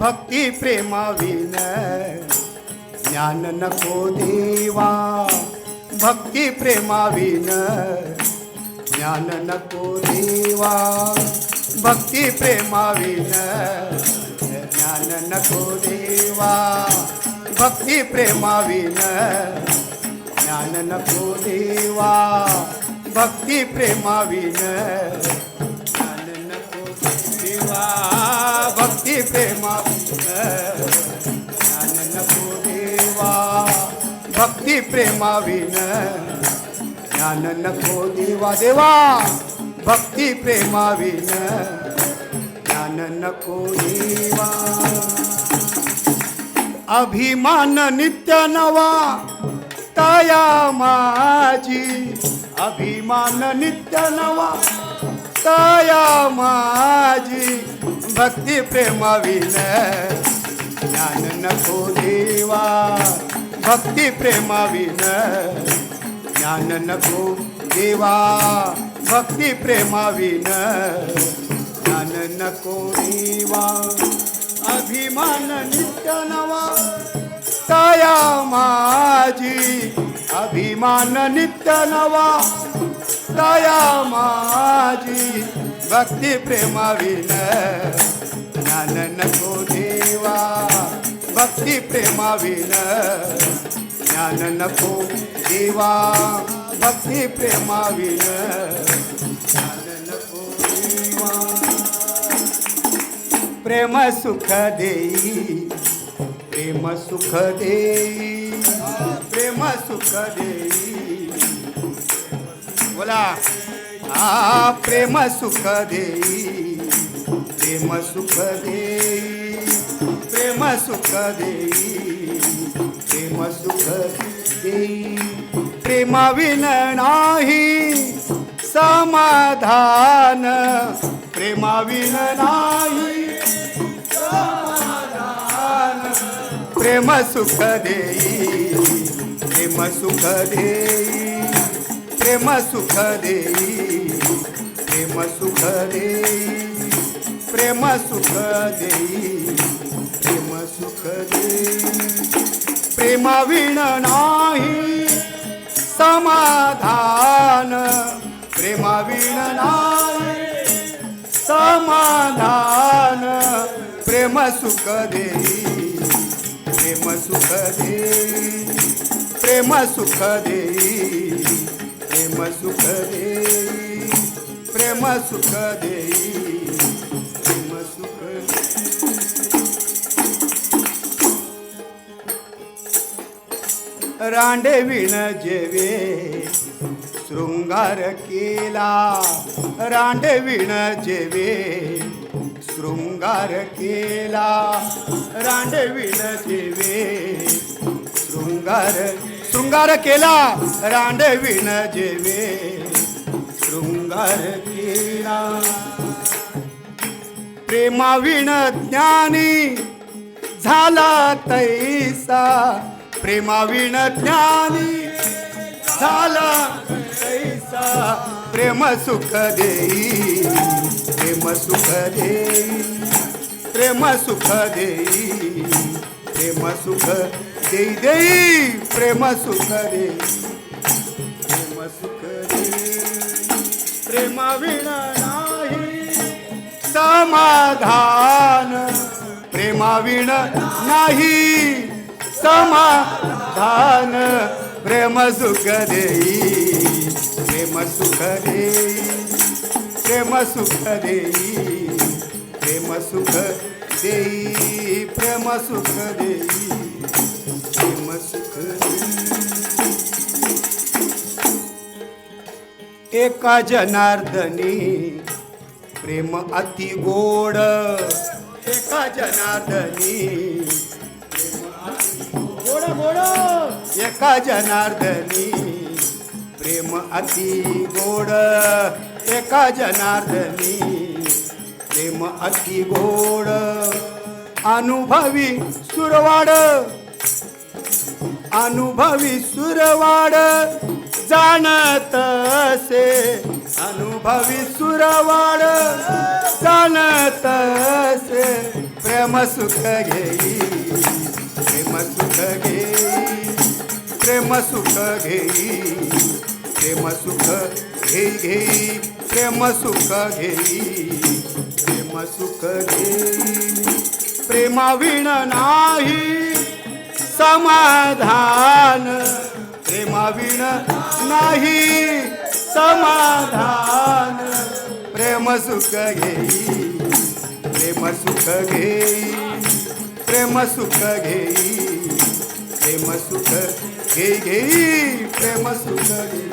भक्ती प्रेमाविन ज्ञान नको देवा. भक्ती प्रेमाविन ज्ञान नको देवा. भक्ती प्रेमाविन ज्ञान नको देवा. भक्ती प्रेमाविन ज्ञान नको देवा. भक्ती प्रेमाविन ज्ञान नको देवा. भक्ती प्रेमा ज्ञान नको देवा. भक्ती प्रेमाविन ज्ञान नको देवा. देवा भक्ती प्रेमाविन ज्ञान नको देवा. अभिमान नित्य नवा तया माझी. अभिमान नित्य नवा तया माझी भक्ती प्रेमाविन ज्ञान नको देवा भक्ती प्रेमाविन ज्ञान नको देवा भक्ती प्रेमाविन ज्ञान नको देवा अभिमान नित्य नवा. तया माझी अभिमान नित्य नवा. तया माझी भक्ती प्रेमाविन ज्ञान नको देवा भक्ती प्रेमाविन ज्ञान नको देवा भक्ती प्रेमाविन ज्ञान नको देवा. प्रेम सुख देई प्रेम सुख देई. प्रेम सुख देई. बोला. हा प्रेम सुख देई प्रेम सुख देई प्रेम सुख देई प्रेम सुख देई प्रेमाविन नाही समाधान. प्रेमाविन नाही प्रेम सुख देई प्रेम सुख देई प्रेम सुख देई प्रेम सुख देई प्रेम सुख देई प्रेम सुख देई प्रेमाविण नाही समाधान। प्रेमाविण नाही समाधान। प्रेम सुख देई प्रेम सुख देई प्रेम सुख देई प्रेम सुख देई प्रेम सुख देई प्रेम सुख रांडेविण जेवे शृंगार केला. रांडेविण जेवे शृंगार केला. रांडेविण जेवे शृंगार शृंगार केला रांडेविण जेवे शृंगार केला. प्रेमाविण ज्ञानी झाला तैसा प्रेमाविण ज्ञानी झाला तैसा. प्रेम सुख देई प्रेम सुख देई प्रेम सुख देई प्रेम सुख देई देई प्रेम सुख रे प्रेम सुख देई प्रेमाविण नाही समाधान. प्रेमाविण नाही समाधान. प्रेम सुख देई प्रेम सुख देई प्रेम सुख देई प्रेम सुख देई प्रेम सुख देई एका जनार्दनी प्रेम अति गोड. एका जनार्दनी गोड गोड. एका जनार्दनी प्रेम अति गोड. एका जनार्दनी प्रेम अति गोड. अनुभवी सुरवाड. अनुभवी सुरवाड जाणत असे. अनुभवी सुरवाड जाणत असे. प्रेम सुख घेई. प्रेम सुख घेई. प्रेम सुख घेई. प्रेम सुख घेई घेई. प्रेम सुख घेई. प्रेम सुख घेई. प्रेमाविण नाही. समाधान प्रेमाविण नाही समाधान. प्रेम सुख घेई प्रेम सुख घेई प्रेम सुख घेई प्रेम सुख घेई घेई प्रेम सुख घेई.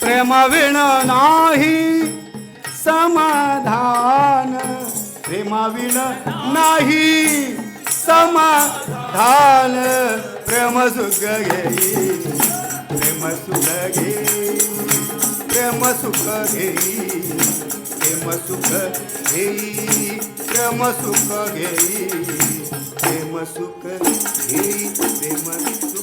प्रेमाविण नाही समाधान. प्रेमाविण नाही समाधान प्रेम सुख घेई प्रेम सुख घेई प्रेम सुख घेई प्रेम सुख घेई प्रेम सुख घेई प्रेम सुख घेई प्रेम